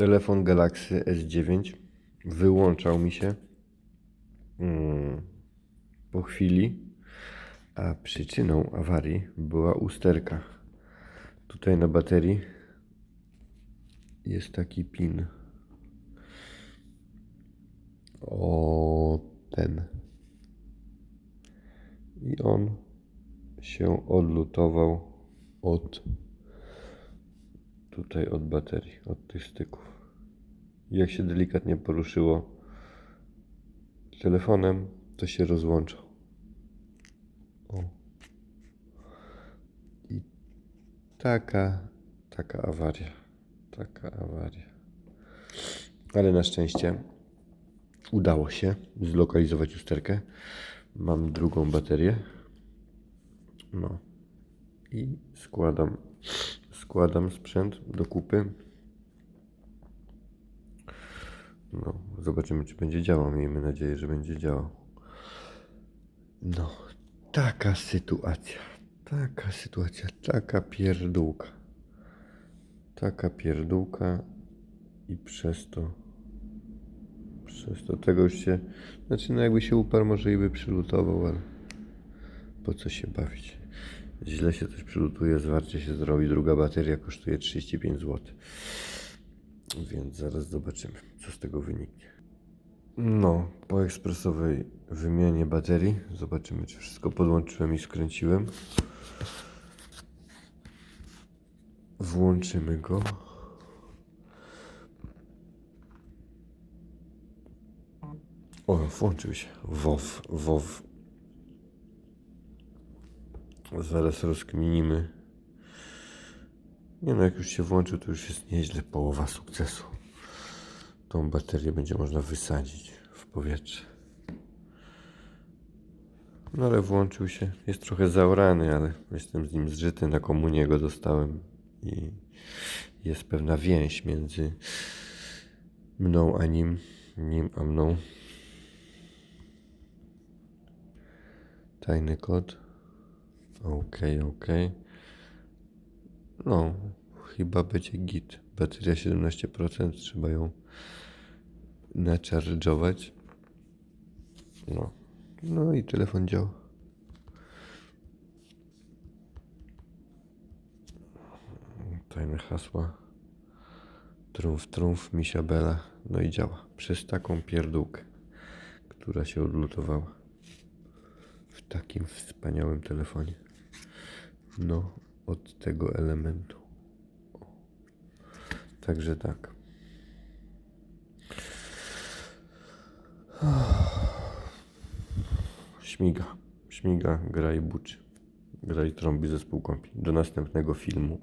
Telefon Galaxy S9 wyłączał mi się mm, po chwili, a przyczyną awarii była usterka. Tutaj na baterii jest taki pin. O ten. I on się odlutował od tutaj od baterii, od tych styków. Jak się delikatnie poruszyło telefonem, to się rozłączał. O. I taka, taka awaria. Taka awaria. Ale na szczęście udało się zlokalizować usterkę. Mam drugą baterię. No. I składam, składam sprzęt do kupy. No, zobaczymy, czy będzie działał. Miejmy nadzieję, że będzie działał. No, taka sytuacja. Taka sytuacja. Taka pierdółka. Taka pierdółka i przez to przez to tego już się znaczy no jakby się uparł może i by przylutował, ale po co się bawić? Źle się coś przylutuje, zwarcie się zrobi, druga bateria kosztuje 35 zł. Więc zaraz zobaczymy, co z tego wyniknie. No, po ekspresowej wymianie baterii zobaczymy, czy wszystko podłączyłem i skręciłem. Włączymy go. O, włączył się. WoW, WoW. Zaraz rozkminimy. Nie no, jak już się włączył, to już jest nieźle połowa sukcesu. Tą baterię będzie można wysadzić w powietrze. No ale włączył się. Jest trochę zaorany, ale jestem z nim zżyty. Na komunię go dostałem i jest pewna więź między mną a nim, nim a mną. Tajny kod. Okej, okej. No, chyba będzie git. Bateria 17%, trzeba ją naczarżować. No. No i telefon działa. Tajne hasła. Trumf, trumf, misia bela. No i działa. Przez taką pierdółkę, która się odlutowała w takim wspaniałym telefonie. No, od tego elementu. Także tak. Śmiga. Śmiga, gra i buczy. Gra i trąbi zespół kąpi. Do następnego filmu.